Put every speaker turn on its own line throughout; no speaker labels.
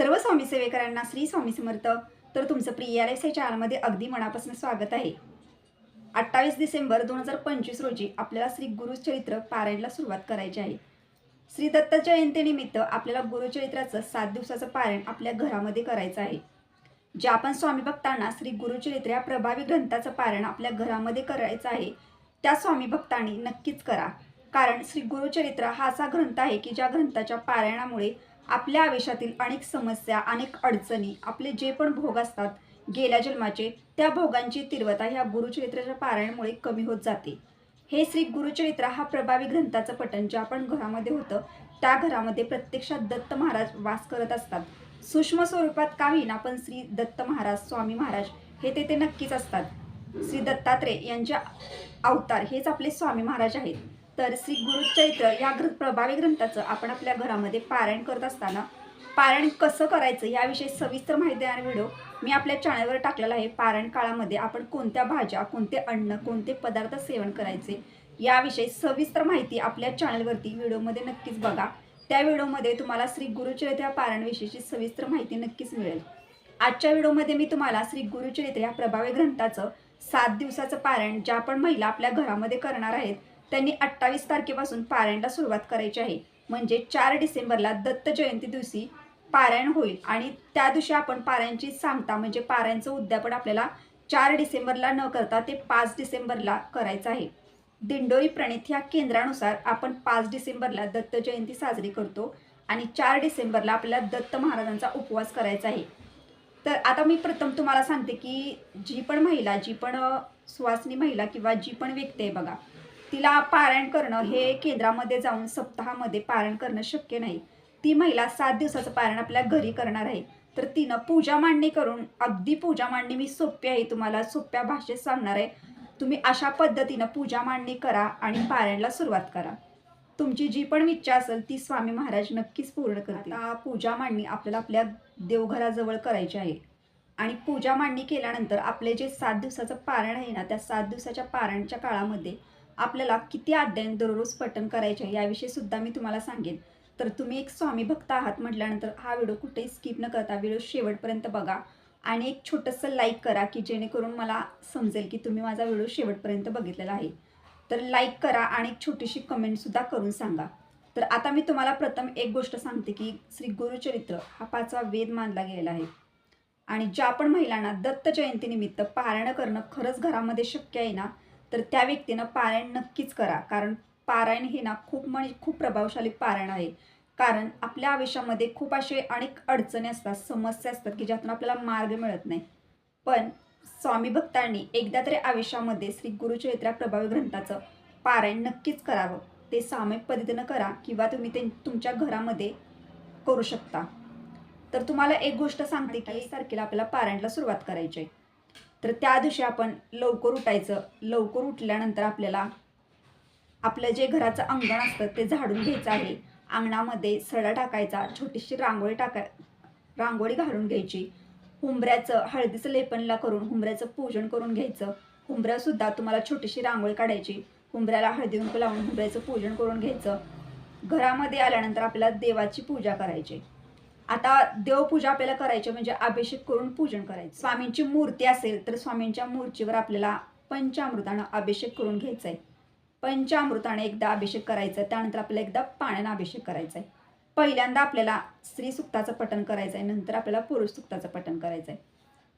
सर्व स्वामी सेवेकरांना श्री स्वामी समर्थ. तर तुमचं प्रिय एस या चॅनलमध्ये अगदी मनापासून स्वागत आहे. अठ्ठावीस डिसेंबर दोन हजार पंचवीस रोजी आपल्याला श्री गुरुचरित्र पारायणला सुरुवात करायची आहे. श्री दत्त जयंतीनिमित्त आपल्याला गुरुचरित्राचं सात दिवसाचं पारायण आपल्या घरामध्ये करायचं आहे. जे आपण स्वामी भक्तांना श्री गुरुचरित्र या प्रभावी ग्रंथाचं पारायण आपल्या घरामध्ये करायचं आहे त्या स्वामी भक्तांनी नक्कीच करा. कारण श्री गुरुचरित्र हा असा ग्रंथ आहे की ज्या ग्रंथाच्या पारायणामुळे आपल्या आयुष्यातील अनेक समस्या अनेक अडचणी आपले जे पण भोग असतात गेल्या जन्माचे त्या भोगांची तीव्रता ह्या गुरुचरित्राच्या पारायणामुळे कमी होत जाते. हे श्री गुरुचरित्र हा प्रभावी ग्रंथाचं पठण जे आपण घरामध्ये होतं त्या घरामध्ये प्रत्यक्षात दत्त महाराज वास करत असतात. सूक्ष्म स्वरूपात का होईना पण श्री दत्त महाराज स्वामी महाराज हे तेथे नक्कीच असतात. श्री दत्तात्रेय यांच्या अवतार हेच आपले स्वामी महाराज आहेत. तर श्री गुरुचैत्र या ग्र प्रभावी ग्रंथाचं आपण आपल्या घरामध्ये पारायण करत असताना पारायण कसं करायचं याविषयी सविस्तर माहिती देणारा व्हिडिओ मी आपल्या चॅनलवर टाकलेला आहे. पारायण काळामध्ये आपण कोणत्या भाज्या कोणते अन्न कोणते पदार्थ सेवन करायचे याविषयी सविस्तर माहिती आपल्या चॅनलवरती व्हिडिओमध्ये नक्कीच बघा. त्या व्हिडिओमध्ये तुम्हाला श्री गुरुचरित्र या पारायणविषयीची सविस्तर माहिती नक्कीच मिळेल. आजच्या व्हिडिओमध्ये मी तुम्हाला श्री गुरुचरित्र या प्रभावी ग्रंथाचं सात दिवसाचं पारायण ज्या पण महिला आपल्या घरामध्ये करणार आहेत त्यांनी अठ्ठावीस तारखेपासून पारायणला सुरुवात करायची आहे. म्हणजे चार डिसेंबरला दत्त जयंती दिवशी पारायण होईल आणि त्या दिवशी आपण पारायणची सांगता म्हणजे पारायणचं उद्यापन आपल्याला चार डिसेंबरला न करता ते पाच डिसेंबरला करायचं आहे. दिंडोरी प्रणित ह्या केंद्रानुसार आपण पाच डिसेंबरला दत्त जयंती साजरी करतो आणि चार डिसेंबरला आपल्याला दत्त महाराजांचा उपवास करायचा आहे. तर आता मी प्रथम तुम्हाला सांगते की जी पण महिला जी पण सुवासनी महिला किंवा जी पण व्यक्ती आहे बघा तिला पारायण करणं हे केंद्रामध्ये जाऊन सप्ताहामध्ये पारायण करणं शक्य नाही. ती महिला सात दिवसाचं पारायण आपल्या घरी करणार आहे. तर तिनं पूजा मांडणी करून अगदी पूजा मांडणी मी सोपी आहे तुम्हाला सोप्या भाषेत सांगणार आहे. तुम्ही अशा पद्धतीनं पूजा मांडणी करा आणि पारायणला सुरुवात करा. तुमची जी पण इच्छा असेल ती स्वामी महाराज नक्कीच पूर्ण करतील. पूजा मांडणी आपल्याला आपल्या देवघराजवळ करायची आहे. आणि पूजा मांडणी केल्यानंतर आपले जे सात दिवसाचं पारायण आहे ना त्या सात दिवसाच्या पारायणच्या काळामध्ये आपल्याला किती अध्ययन दररोज पठण करायचे याविषयी सुद्धा मी तुम्हाला सांगेन. तर तुम्ही एक स्वामी भक्त आहात म्हटल्यानंतर हा व्हिडिओ कुठेही स्किप न करता व्हिडिओ शेवटपर्यंत बघा. आणि एक छोटंसं लाईक करा की जेणेकरून मला समजेल की तुम्ही माझा व्हिडिओ शेवटपर्यंत बघितलेला आहे. तर लाईक करा आणि एक छोटीशी कमेंटसुद्धा करून सांगा. तर आता मी तुम्हाला प्रथम एक गोष्ट सांगते की श्री गुरुचरित्र हा पाचवा वेद मानला गेलेला आहे. आणि ज्या पण महिलांना दत्त जयंतीनिमित्त पारायण करणं खरंच घरामध्ये शक्य आहे ना तर त्या व्यक्तीनं पारायण नक्कीच करा. कारण पारायण हे ना खूप म्हणजे खूप प्रभावशाली पारायण आहे. कारण आपल्या आयुष्यामध्ये खूप असे अनेक अडचणी असतात समस्या असतात की ज्यातून आपल्याला मार्ग मिळत नाही. पण स्वामी भक्तांनी एकदा तरी आयुष्यामध्ये श्री गुरुचरित्रा प्रभावी ग्रंथाचं पारायण नक्कीच करावं. ते सामूहिक पद्धतीनं करा किंवा तुम्ही ते तुमच्या घरामध्ये करू शकता. तर तुम्हाला एक गोष्ट सांगते की तारखेला आपल्याला पारायणला सुरुवात करायची आहे. तर त्या दिवशी आपण लवकर उठायचं. लवकर उठल्यानंतर आपल्याला आपलं जे घराचं अंगण असतं ते झाडून घ्यायचं आहे. अंगणामध्ये सडा टाकायचा छोटीशी रांगोळी टाकाय रांगोळी घालून घ्यायची. हुंबऱ्याचं हळदीचं लेपनला करून हुंबऱ्याचं पूजन करून घ्यायचं. हुंबऱ्यासुद्धा तुम्हाला छोटीशी रांगोळी काढायची. हुंबऱ्याला हळदी कुंकू लावून हुंबऱ्याचं पूजन करून घ्यायचं. घरामध्ये आल्यानंतर आपल्याला देवाची पूजा करायची. आता देवपूजा आपल्याला करायची म्हणजे अभिषेक करून पूजन करायचं. स्वामींची मूर्ती असेल तर स्वामींच्या मूर्तीवर आपल्याला पंचामृतानं अभिषेक करून घ्यायचा आहे पंचामृताने एकदा अभिषेक करायचा त्यानंतर आपल्याला एकदा पाण्यानं अभिषेक करायचा आहे पहिल्यांदा आपल्याला स्त्री सुक्ताचं पठण करायचं आहे नंतर आपल्याला पुरुष सुक्ताचं पठण करायचं आहे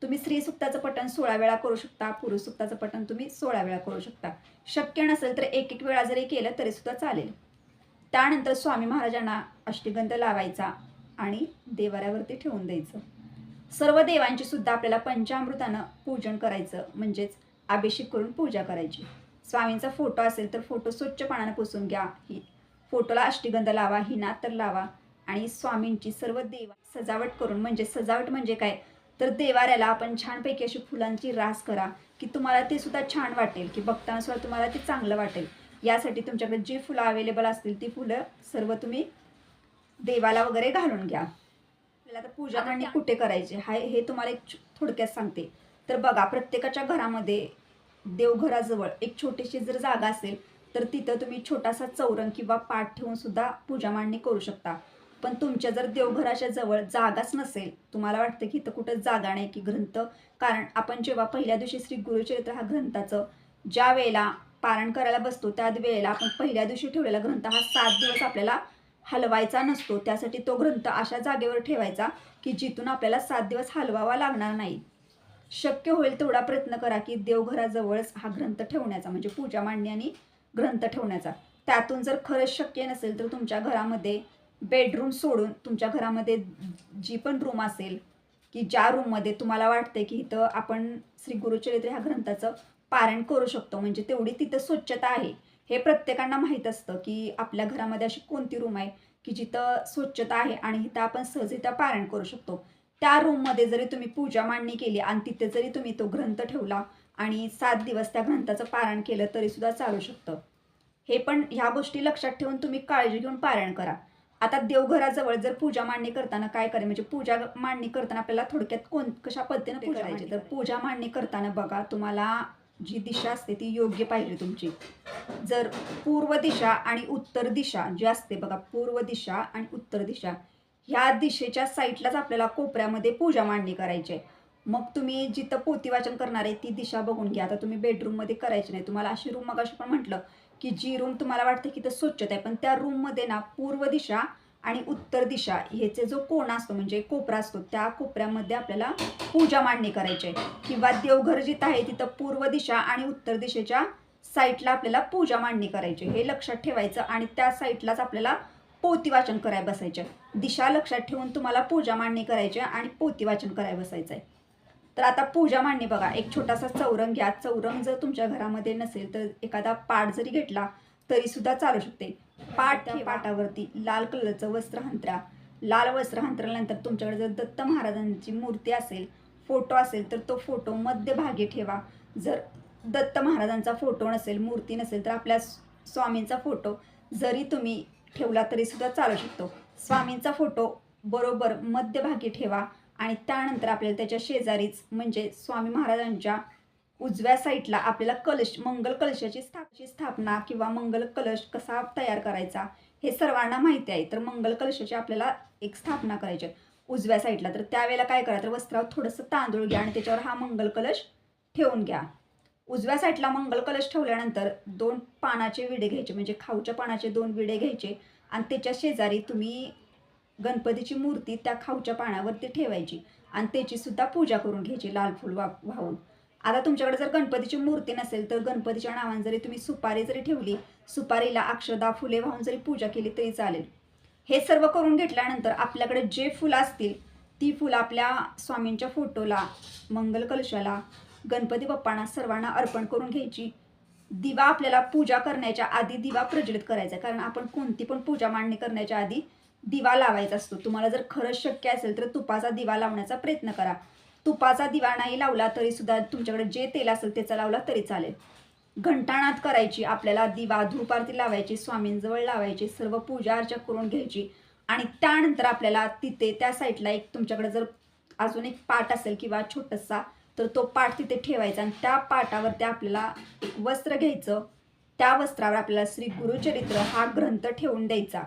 तुम्ही स्त्री सुक्ताचं पठण सोळा वेळा करू शकता पुरुष सुक्ताचं पठण तुम्ही सोळा वेळा करू शकता. शक्य नसेल तर एक एक वेळा जरी केलं तरीसुद्धा चालेल. त्यानंतर स्वामी महाराजांना अष्टगंध लावायचा आणि देवाऱ्यावरती ठेवून द्यायचं. सर्व देवांची सुद्धा आपल्याला पंचामृतानं पूजन करायचं म्हणजेच अभिषेक करून पूजा करायची. स्वामींचा फोटो असेल तर फोटो स्वच्छ पाण्यानं पुसून घ्या. ही फोटोला अष्टगंध लावा हिना तर लावा आणि स्वामींची सर्व देवा सजावट करून म्हणजे सजावट म्हणजे काय? तर देवाऱ्याला आपण छानपैकी अशी फुलांची रास करा की तुम्हाला ते सुद्धा छान वाटेल की बघताना सुद्धा तुम्हाला ते चांगलं वाटेल. यासाठी तुमच्याकडे जी फुलं अवेलेबल असतील ती फुलं सर्व तुम्ही देवाला वगैरे घालून घ्या. आपल्याला आता पूजा मांडणी कुठे करायची? हा हे तुम्हाला एक थोडक्यात सांगते. तर बघा प्रत्येकाच्या घरामध्ये देवघराजवळ एक छोटीशी जर जागा असेल तर तिथं तुम्ही छोटासा चौरंग किंवा पाठ ठेवून सुद्धा पूजा मांडणी करू शकता. पण तुमच्या जर देवघराच्या जवळ जागाच नसेल तुम्हाला वाटतं की इथं कुठं जागा नाही की ग्रंथ. कारण आपण जेव्हा पहिल्या दिवशी श्री गुरुचरित्र हा ग्रंथाचं ज्या वेळेला पारायण करायला बसतो त्या वेळेला आपण पहिल्या दिवशी ठेवलेला ग्रंथ हा सात दिवस आपल्याला हलवायचा नसतो. त्यासाठी तो ग्रंथ अशा जागेवर ठेवायचा की जिथून आपल्याला सात दिवस हलवावा लागणार नाही. शक्य होईल तेवढा प्रयत्न करा की देवघराजवळच हा ग्रंथ ठेवण्याचा म्हणजे पूजा मांडणी आणि ग्रंथ ठेवण्याचा. त्यातून जर खरंच शक्य नसेल तर तुमच्या घरामध्ये बेडरूम सोडून तुमच्या घरामध्ये जी पण रूम असेल की ज्या रूममध्ये तुम्हाला वाटते की इथं आपण श्री गुरुचरित्र ह्या ग्रंथाचं पारण करू शकतो म्हणजे तेवढी तिथं स्वच्छता आहे. हे प्रत्येकांना माहीत असतं की आपल्या घरामध्ये अशी कोणती रूम आहे की जिथं स्वच्छता आहे आणि इथं आपण सहजरित्या पारायण करू शकतो. त्या रूममध्ये जरी तुम्ही पूजा मांडणी केली आणि तिथे जरी तुम्ही तो ग्रंथ ठेवला आणि सात दिवस त्या ग्रंथाचं पारायण केलं तरीसुद्धा चालू शकतं. हे पण ह्या गोष्टी लक्षात ठेवून तुम्ही काळजी घेऊन पारायण करा. आता देवघराजवळ जर पूजा मांडणी करताना काय करायचं? म्हणजे पूजा मांडणी करताना आपल्याला थोडक्यात कोण कशा पद्धतीने पूजा करायची तर पूजा मांडणी करताना बघा तुम्हाला जी दिशा असते ती योग्य पाहिजे तुमची. जर पूर्व दिशा आणि उत्तर दिशा जी असते बघा पूर्व दिशा आणि उत्तर दिशा ह्या दिशेच्या साईडलाच आपल्याला कोपऱ्यामध्ये पूजा मांडणी करायची आहे. मग तुम्ही जिथं पोतीवाचन करणार आहे ती दिशा बघून घ्या. आता तुम्ही बेडरूममध्ये करायची नाही. तुम्हाला अशी रूम मग पण म्हटलं की जी रूम तुम्हाला वाटते की तर स्वच्छता आहे पण त्या रूममध्ये ना पूर्व दिशा आणि उत्तर दिशा ह्याचे जो कोण असतो म्हणजे कोपरा असतो त्या कोपऱ्यामध्ये आपल्याला पूजा मांडणी करायची आहे. किंवा देवघर जिथं आहे तिथं पूर्व दिशा आणि उत्तर दिशेच्या साईटला आपल्याला पूजा मांडणी करायची हे लक्षात ठेवायचं आणि त्या साईटलाच आपल्याला पोती वाचन करायला बसायचं दिशा लक्षात ठेवून तुम्हाला पूजा मांडणी करायची आहे आणि पोती वाचन बसायचं आहे. तर आता पूजा मांडणी बघा. एक छोटासा चौरंग घ्या. चौरंग जर तुमच्या घरामध्ये नसेल तर एखादा पाट जरी घेतला तरी सुद्धा चालू शकते. पाट त्या पाटावरती लाल कलरचं वस्त्र हंतरा लाल वस्त्र हंतरल्यानंतर तुमच्याकडे जर दत्त महाराजांची मूर्ती असेल फोटो असेल तर तो फोटो मध्यभागी ठेवा. जर दत्त महाराजांचा फोटो नसेल मूर्ती नसेल तर आपल्या स्वामींचा फोटो जरी तुम्ही ठेवला तरी सुद्धा चालू शकतो. स्वामींचा फोटो बरोबर मध्यभागी ठेवा आणि त्यानंतर आपल्याला त्याच्या शेजारीच म्हणजे स्वामी महाराजांच्या उजव्या साईडला आपल्याला कलश मंगल कलशाची स्थापची स्थापना किंवा मंगल कलश कसा तयार करायचा हे सर्वांना माहिती आहे. तर मंगल कलशाची आपल्याला एक स्थापना करायची आहे. उजव्या साईडला तर त्यावेळेला काय करा तर वस्त्रावर थोडंसं तांदूळ घ्या आणि त्याच्यावर हा मंगल कलश ठेवून घ्या. उजव्या साईडला मंगल कलश ठेवल्यानंतर दोन पानाचे विडे घ्यायचे म्हणजे खाऊच्या पानाचे दोन विडे घ्यायचे आणि त्याच्या शेजारी तुम्ही गणपतीची मूर्ती त्या खाऊच्या पानावरती ठेवायची आणि त्याची सुद्धा पूजा करून घ्यायची लाल फूल वा वाहून. आता तुमच्याकडे जर गणपतीची मूर्ती नसेल तर गणपतीच्या नावाने जरी तुम्ही सुपारी जरी ठेवली सुपारीला अक्षदा फुले वाहून जरी पूजा केली तरी चालेल. हे सर्व करून घेतल्यानंतर आपल्याकडे जे फुलं असतील ती फुलं आपल्या स्वामींच्या फोटोला मंगल कलशाला गणपती बाप्पांना सर्वांना अर्पण करून घ्यायची. दिवा आपल्याला पूजा करण्याच्या आधी दिवा प्रज्वलित करायचा कारण आपण कोणती पण पूजा मांडणी करण्याच्या आधी दिवा लावायचा असतो. तुम्हाला जर खरंच शक्य असेल तर तुपाचा दिवा लावण्याचा प्रयत्न करा. तुपाचा दिवा नाही लावला तरी सुद्धा तुमच्याकडे जे तेल असेल त्याचा लावला तरी चालेल. घंटाणात करायची आपल्याला दिवा धूप आरती लावायची स्वामींजवळ लावायची सर्व पूजा अर्चा करून घ्यायची आणि त्यानंतर आपल्याला तिथे त्या साईडला एक तुमच्याकडे जर अजून एक पाट असेल किंवा छोटासा तर तो पाट तिथे ठेवायचा आणि त्या पाटावरती आपल्याला एक वस्त्र घ्यायचं. त्या वस्त्रावर आपल्याला श्री गुरुचरित्र हा ग्रंथ ठेवून द्यायचा.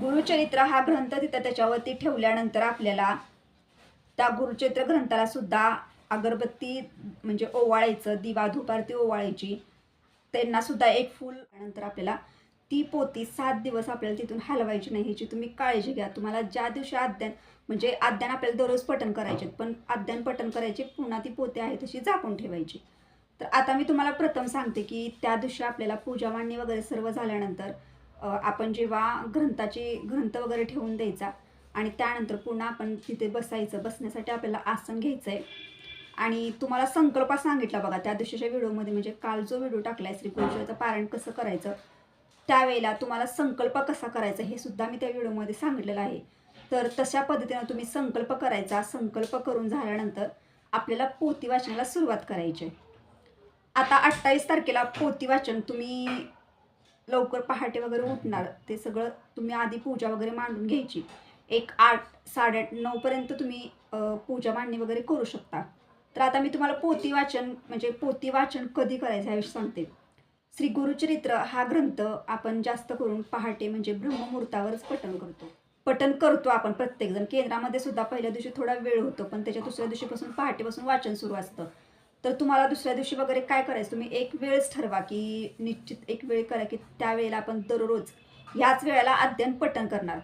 गुरुचरित्र हा ग्रंथ तिथं त्याच्यावरती ठेवल्यानंतर आपल्याला त्या गुरुचरित्र ग्रंथाला सुद्धा अगरबत्ती म्हणजे ओवाळायचं दिवा धुपारती ओवाळायची. त्यांना सुद्धा एक फूल नंतर आपल्याला ती पोती सात दिवस आपल्याला तिथून हलवायची नाही ह्याची तुम्ही काळजी घ्या. तुम्हाला ज्या दिवशी आद्यान म्हणजे आद्यान आपल्याला दररोज पठण करायचे पण अध्ययन पठण करायचे पुन्हा ती पोते आहे तशी झाकून ठेवायची. तर आता मी तुम्हाला प्रथम सांगते की त्या दिवशी आपल्याला पूजा मांडणी वगैरे सर्व झाल्यानंतर आपण जेव्हा ग्रंथाची ग्रंथ वगैरे ठेवून द्यायचा आणि त्यानंतर पुन्हा आपण तिथे बसायचं बसण्यासाठी आपल्याला आसन घ्यायचं आहे आणि तुम्हाला संकल्प सांगितला बघा त्या दिवशीच्या व्हिडिओमध्ये म्हणजे काल जो व्हिडिओ टाकला आहे श्रीकृष्णाचं पारायण कसं करायचं त्यावेळेला तुम्हाला संकल्प कसा करायचा हे सुद्धा मी त्या व्हिडिओमध्ये सांगितलेलं आहे. तर तशा पद्धतीनं तुम्ही संकल्प करायचा संकल्प करून झाल्यानंतर आपल्याला पोती वाचनाला सुरुवात करायची आहे. आता अठ्ठावीस तारखेला पोती वाचन तुम्ही लवकर पहाटे वगैरे उठणार ते सगळं तुम्ही आधी पूजा वगैरे मांडून घ्यायची. एक आठ साडेआठ नऊपर्यंत तुम्ही पूजा मांडणी वगैरे करू शकता. तर आता मी तुम्हाला पोती वाचन म्हणजे पोती वाचन कधी करायचं ह्याविषयी सांगते. श्री गुरुचरित्र हा ग्रंथ आपण जास्त करून पहाटे म्हणजे ब्रह्ममुहूर्तावरच पठण करतो. पठण करतो आपण प्रत्येकजण केंद्रामध्ये सुद्धा पहिल्या दिवशी थोडा वेळ होतो पण त्याच्या दुसऱ्या दिवशीपासून पहाटेपासून वाचन सुरू असतं. तर तुम्हाला दुसऱ्या दिवशी वगैरे काय करायचं? तुम्ही एक वेळच ठरवा की निश्चित एक वेळ करा की त्यावेळेला आपण दररोज ह्याच वेळेला अध्ययन पठण करणार.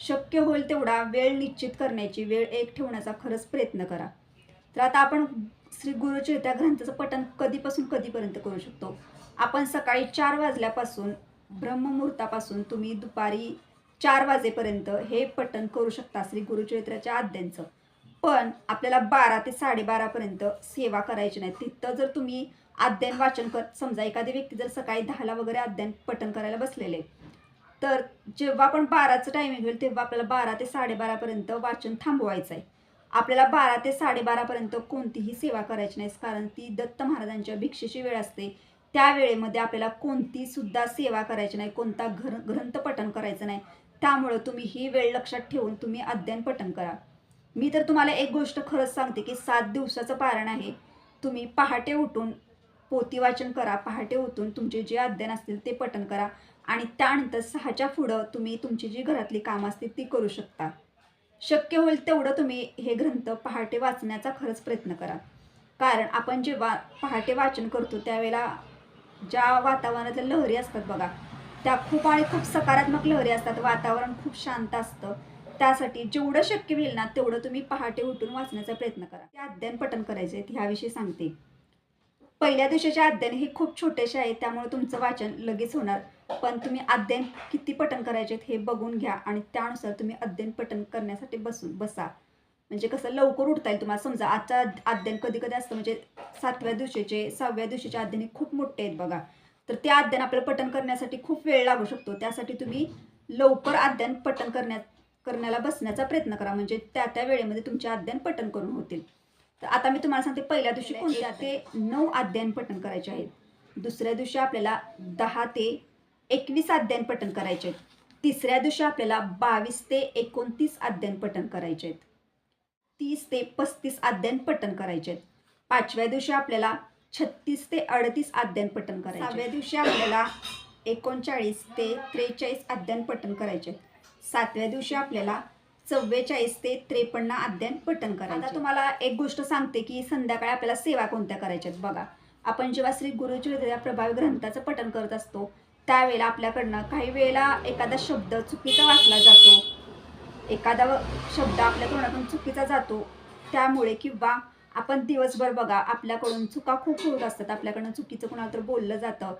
शक्य होईल तेवढा वेळ निश्चित करण्याची वेळ एक ठेवण्याचा खरंच प्रयत्न करा. तर आता आपण श्री गुरुचरित्रा ग्रंथाचं पठण कधीपासून कधीपर्यंत करू शकतो? आपण सकाळी चार वाजल्यापासून ब्रह्ममुहूर्तापासून तुम्ही दुपारी चार वाजेपर्यंत हे पठण करू शकता श्री गुरुचरित्राच्या आद्यांचं. पण आपल्याला बारा ते साडेबारापर्यंत सेवा करायची नाही. तिथं जर तुम्ही अध्ययन वाचन कर समजा एखादी व्यक्ती जर सकाळी दहाला वगैरे अध्ययन पठण करायला बसलेले तर जेव्हा पण बाराचं टायमिंग होईल तेव्हा आपल्याला बारा ते साडेबारापर्यंत वाचन थांबवायचं आहे. आपल्याला बारा ते साडेबारापर्यंत कोणतीही सेवा करायची नाही कारण ती दत्त महाराजांच्या भिक्षेची वेळ असते. त्या वेळेमध्ये आपल्याला कोणती सुद्धा सेवा करायची नाही कोणता घर ग्रंथ पठण करायचं नाही. त्यामुळं तुम्ही ही वेळ लक्षात ठेवून तुम्ही अध्ययन पठण करा. मी तर तुम्हाला एक गोष्ट खरंच सांगते की सात दिवसाचं पारण आहे. तुम्ही पहाटे उठून पोती वाचन करा पहाटे उठून तुमचे जे अध्ययन असतील ते पठण करा. आणि त्यानंतर सहाच्या पुढं तुम्ही तुमची जी घरातली कामं असतील ती करू शकता. शक्य होईल तेवढं तुम्ही हे ग्रंथ पहाटे वाचण्याचा खरंच प्रयत्न करा. कारण आपण जेव्हा पहाटे वाचन करतो त्यावेळेला ज्या वातावरणातल्या लहरी असतात बघा त्या खूप आणि खूप सकारात्मक लहरी असतात. वातावरण खूप शांत असतं. त्यासाठी जेवढं शक्य होईल ना तेवढं तुम्ही पहाटे उठून वाचण्याचा प्रयत्न करा. ते अध्ययन पठन करायचे आहेत ह्याविषयी सांगते. पहिल्या दिवशीचे अध्ययन हे खूप छोटेसे आहे त्यामुळे तुमचं वाचन लगेच होणार. पण तुम्ही अध्ययन किती पठण करायचे आहेत हे बघून घ्या आणि त्यानुसार तुम्ही अध्ययन पठण करण्यासाठी बसून बसा. म्हणजे कसं लवकर उठता येईल तुम्हाला. समजा आजचा अध्ययन कधी कधी असतं म्हणजे सातव्या दिवशीचे सहाव्या दिवशीचे अध्ययन हे खूप मोठे आहेत बघा. तर त्या अध्ययन आपल्याला पठण करण्यासाठी खूप वेळ लागू शकतो. त्यासाठी तुम्ही लवकर अध्ययन पठण करण्यात करण्याला बसण्याचा प्रयत्न करा. म्हणजे त्या त्या वेळेमध्ये तुमचे अध्ययन पठण करून होतील. तर आता मी तुम्हाला सांगते पहिल्या दिवशी कोणत्या ते नऊ अध्ययन पठण करायचे आहेत. दुसऱ्या दिवशी आपल्याला दहा ते एकवीस अध्ययन पठण करायचे आहेत तिसऱ्या दिवशी आपल्याला बावीस ते एकोणतीस अध्ययन पठण करायचे आहेत तीस ते पस्तीस अध्ययन पठण करायचे आहेत पाचव्या दिवशी आपल्याला छत्तीस ते अडतीस अध्ययन पठण करायचे सहाव्या दिवशी आपल्याला एकोणचाळीस ते त्रेचाळीस अध्ययन पठण करायचे आहेत सातव्या दिवशी आपल्याला चव्वेचाळीस ते त्रेपन्न अध्ययन पठण करायचं आता तुम्हाला एक गोष्ट सांगते की संध्याकाळी आपल्याला सेवा कोणत्या करायच्यात बघा. आपण जेव्हा श्री गुरुचरित्र या प्रभावी ग्रंथाचं पठण करत असतो त्यावेळेला आपल्याकडनं काही वेळेला एखादा शब्द चुकीचा वाचला जातो. एखादा शब्द आपल्या तोंडातून चुकीचा जातो. त्यामुळे किंवा आपण दिवसभर बघा आपल्याकडून चुका खूप होत असतात. आपल्याकडनं चुकीचं कुणाला तर बोललं जातं.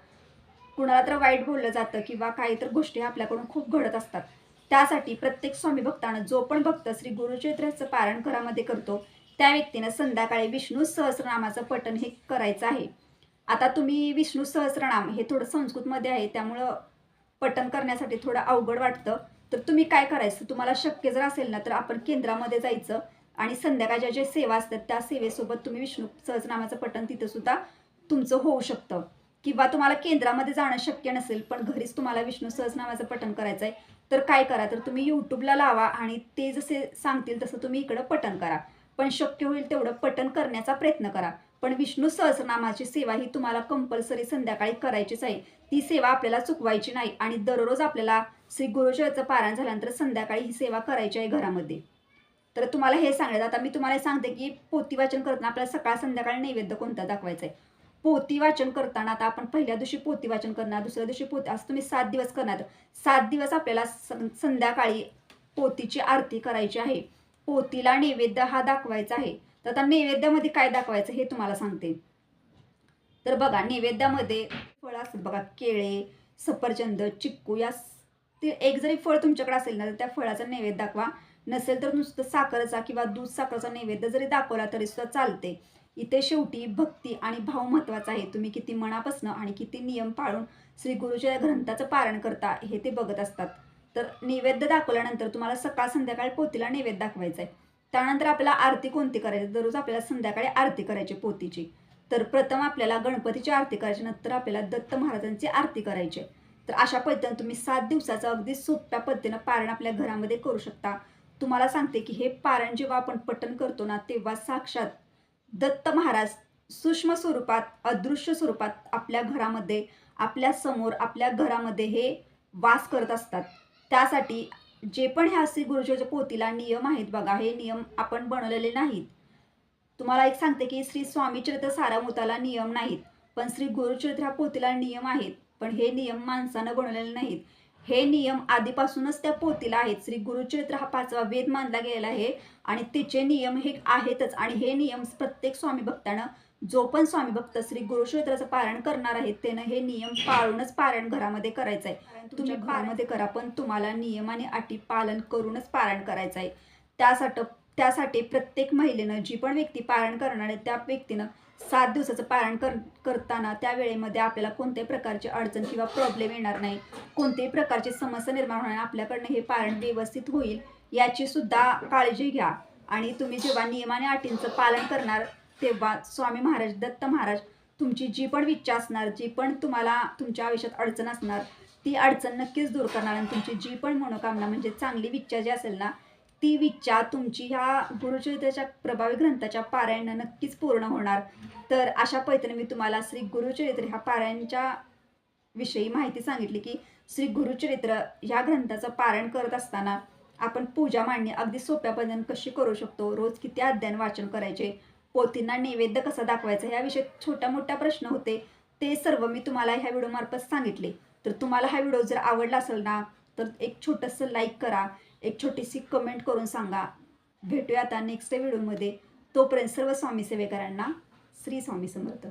कुणाला तर वाईट बोललं जातं किंवा काही तर गोष्टी आपल्याकडून खूप घडत असतात. त्यासाठी प्रत्येक स्वामी भक्तानं जो पण भक्त श्री गुरुचरित्राचं पारण घरामध्ये करतो त्या व्यक्तीनं संध्याकाळी विष्णू सहस्रनामाचं पठण हे करायचं आहे. आता तुम्ही विष्णू सहस्रनाम हे थोडं संस्कृतमध्ये आहे त्यामुळं पठन करण्यासाठी थोडं अवघड वाटतं. तर तुम्ही काय करायचं? तुम्हाला शक्य जर असेल ना तर आपण केंद्रामध्ये जायचं आणि संध्याकाळच्या ज्या सेवा असतात त्या सेवेसोबत तुम्ही विष्णू सहस्रनामाचं पठन तिथंसुद्धा तुमचं होऊ शकतं. किंवा तुम्हाला केंद्रामध्ये जाणं शक्य नसेल पण घरीच तुम्हाला विष्णू सहस्रनामाचं पठन करायचं आहे तर काय करा? तर तुम्ही यूट्यूबला लावा आणि ते जसे सांगतील तसं तुम्ही इकडं पठन करा. पण शक्य होईल तेवढं पठन करण्याचा प्रयत्न करा. पण विष्णू सहस्रनामाची सेवा ही तुम्हाला कंपल्सरी संध्याकाळी करायचीच आहे. ती सेवा आपल्याला चुकवायची नाही आणि दररोज आपल्याला श्री गुरुचरित्राचं पारायण झाल्यानंतर संध्याकाळी ही सेवा करायची आहे घरामध्ये. तर तुम्हाला हे सांगायचं आता मी तुम्हाला हे सांगते की पोती वाचन करताना आपल्याला सकाळ संध्याकाळी नैवेद्य कोणता दाखवायचा आहे? पोती वाचन करताना आता आपण पहिल्या दिवशी पोती वाचन करणार दुसऱ्या दिवशी पोती असं तुम्ही सात दिवस करणार. सात दिवस आपल्याला सं- संध्याकाळी पोतीची आरती करायची आहे. पोतीला नैवेद्य हा दाखवायचा आहे. तर आता नैवेद्यामध्ये काय दाखवायचं हे तुम्हाला सांगते. तर बघा नैवेद्यामध्ये फळं असतात बघा केळे सफरचंद चिक्कू या ते एक जरी फळ तुमच्याकडे असेल ना तर त्या फळाचा नैवेद्य दाखवा. नसेल तर नुसतं साखरचा किंवा दूध साखरचा नैवेद्य जरी दाखवला तरी सुद्धा चालते. इथे शेवटी भक्ती आणि भाव महत्त्वाचा आहे. तुम्ही किती मनापासनं आणि किती नियम पाळून श्री गुरुच्या ग्रंथाचं पारण करता हे ते बघत असतात. तर नैवेद्य दाखवल्यानंतर तुम्हाला सकाळ संध्याकाळी पोतीला नैवेद्य दाखवायचा आहे त्यानंतर आपल्याला आरती कोणती करायची? दररोज आपल्याला संध्याकाळी आरती करायची पोतीची तर प्रथम आपल्याला गणपतीची आरती करायची नंतर आपल्याला दत्त महाराजांची आरती करायची. आहे. तर अशा पद्धतीनं तुम्ही सात दिवसाचं अगदी सोप्या पद्धतीनं पारण आपल्या घरामध्ये करू शकता. तुम्हाला सांगते की हे पारण जेव्हा आपण पठण करतो ना तेव्हा साक्षात दत्त महाराज सूक्ष्म स्वरूपात अदृश्य स्वरूपात आपल्या घरामध्ये आपल्यासमोर आपल्या घरामध्ये हे वास करत असतात. त्यासाठी जे पण ह्या श्री गुरुचरित्र पोथीला नियम आहेत बघा हे नियम आपण बनवलेले नाहीत. तुम्हाला एक सांगते की श्री स्वामीचरित्र सारामृताला नियम नाहीत पण श्री गुरुचरित्र ह्या पोथीला नियम आहेत पण हे नियम माणसानं बनवलेले नाहीत. हे नियम आधीपासूनच त्या पोथीला आहेत. श्री गुरुचरित्र हा पाचवा वेद मानला गेलेला आहे आणि तिचे नियम हे आहेतच आणि हे नियम प्रत्येक स्वामी भक्तानं जो पण स्वामी भक्त श्री गुरुचरित्राचं पारायण करणार आहे त्यानं हे नियम पाळूनच पारायण घरामध्ये करायचं आहे तुम्ही घरामध्ये करा पण तुम्हाला नियम आणि अटी पालन करूनच पारायण करायचं आहे त्यासाठी त्यासाठी प्रत्येक महिलेनं जी पण व्यक्ती पारायण करणार आहे त्या व्यक्तीनं सात दिवसाचं पारायण कर करताना त्या वेळेमध्ये आपल्याला कोणत्याही प्रकारची अडचण किंवा प्रॉब्लेम येणार नाही. कोणत्याही प्रकारची समस्या निर्माण होणार नाही. आपल्याकडनं हे पारायण व्यवस्थित होईल याची सुद्धा काळजी घ्या. आणि तुम्ही जेव्हा नियम आणि अटींचं पालन करणार तेव्हा स्वामी महाराज दत्त महाराज तुमची जी पण विच्छा असणार जी पण तुम्हाला तुमच्या आयुष्यात अडचण असणार ती अडचण नक्कीच दूर करणार आणि तुमची जी पण मनोकामना म्हणजे चांगली विच्छा जी असेल ना ती विच्छा तुमची ह्या गुरुचरित्राच्या प्रभावी ग्रंथाच्या पारायणं नक्कीच पूर्ण होणार. तर अशा पद्धतीने मी तुम्हाला श्री गुरुचरित्र ह्या पारायणच्या विषयी माहिती सांगितली की श्री गुरुचरित्र ह्या ग्रंथाचं पारायण करत असताना आपण पूजा मांडणी अगदी सोप्या पद्धतीने कशी करू शकतो? रोज किती अध्ययन वाचन करायचे? पोथींना नैवेद्य कसा दाखवायचा याविषयी छोट्या मोठ्या प्रश्न होते. ते सर्व मी तुम्हाला ह्या व्हिडिओमार्फत सांगितले. तर तुम्हाला हा व्हिडिओ जर आवडला असेल ना तर एक छोटंसं लाईक करा. एक छोटीशी कमेंट करून सांगा. भेटूया आता नेक्स्ट व्हिडिओमध्ये तोपर्यंत सर्व स्वामी सेवेकरांना श्री स्वामी समर्थ.